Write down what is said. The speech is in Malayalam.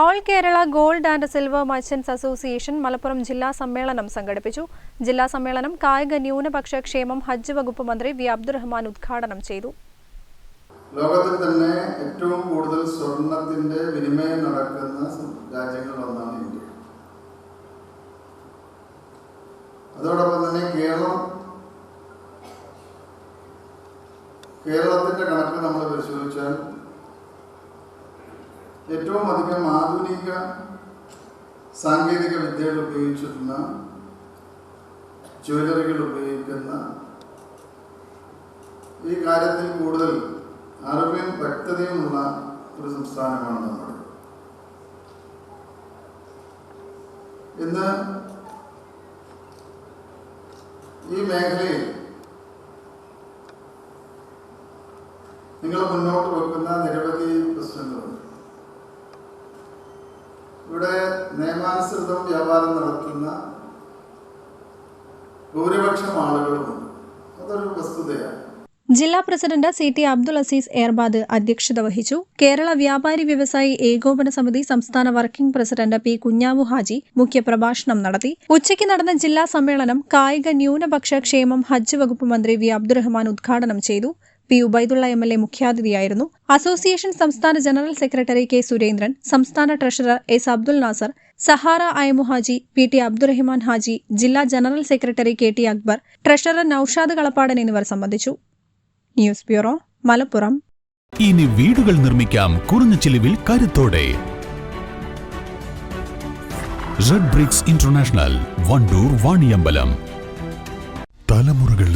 All Kerala gold and silver merchants association Malappuram ജില്ലാ സമ്മേളനം സംഘടിപ്പിച്ചു. ജില്ലാ സമ്മേളനം കായിക ന്യൂനപക്ഷ ക്ഷേമം ഹജ്ജ് വകുപ്പ് മന്ത്രി വി. അബ്ദുറഹ്മാൻ ഉദ്ഘാടനം ചെയ്തു. ലോകത്തിൽ തന്നെ ഏറ്റവും കൂടുതൽ സ്വർണത്തിന്റെ വിനിമയം നടക്കുന്ന രാജ്യങ്ങളിലൊന്നാണ് ഇന്ത്യ. അതോടൊപ്പം തന്നെ കേരളം. കേരളത്തിന്റെ കണക്ക് നമ്മൾ പരിശോധിച്ചാൽ ഏറ്റവും അധികം ആധുനിക സാങ്കേതിക വിദ്യകൾ ഉപയോഗിച്ചിരുന്ന ജ്വല്ലറികൾ ഉപയോഗിക്കുന്ന ഈ കാര്യത്തിൽ കൂടുതൽ അറിവും വ്യക്തതയുമുള്ള ഒരു സംസ്ഥാനമാണ് നമ്മൾ ഇന്ന് ഈ മേഖലയിൽ നിങ്ങൾ മുന്നോട്ട് വെക്കുന്ന നിരവധി പ്രശ്നങ്ങളുണ്ട്. ഇവിടെ നിയമാനുസൃതം വ്യാപാരം നടത്തുന്ന ഭൂരിപക്ഷം ആളുകളുമുണ്ട്. അതൊരു വസ്തുതയാണ്. ജില്ലാ president C T Abdul Azeez ഏർബാദ് അധ്യക്ഷത വഹിച്ചു. കേരള വ്യാപാരി വ്യവസായി ഏകോപന സമിതി സംസ്ഥാന working president P Kunjavu Haji മുഖ്യപ്രഭാഷണം നടത്തി. ഉച്ചയ്ക്ക് നടന്ന ജില്ലാ സമ്മേളനം കായിക ന്യൂനപക്ഷ ക്ഷേമം ഹജ്ജ് വകുപ്പ് മന്ത്രി വി അബ്ദുറഹ്മാൻ ഉദ്ഘാടനം ചെയ്തു. P Ubaidulla M L A മുഖ്യാതിഥിയായിരുന്നു. Association സംസ്ഥാന ജനറൽ സെക്രട്ടറി കെ സുരേന്ദ്രൻ സംസ്ഥാന treasurer S Abdul Nasar Sahara Ayamu Haji P T Abdurahiman Haji ജില്ലാ general secretary K T Akbar treasurer Noushad Kalappadan എന്നിവർ സംബന്ധിച്ചു. News bureau Malappuram. ഇനി വീടുകൾ നിർമ്മിക്കാം കുറഞ്ഞ ചിലവിൽ കരുത്തോടെ. Red bricks international Wandoor Vaniyambalam.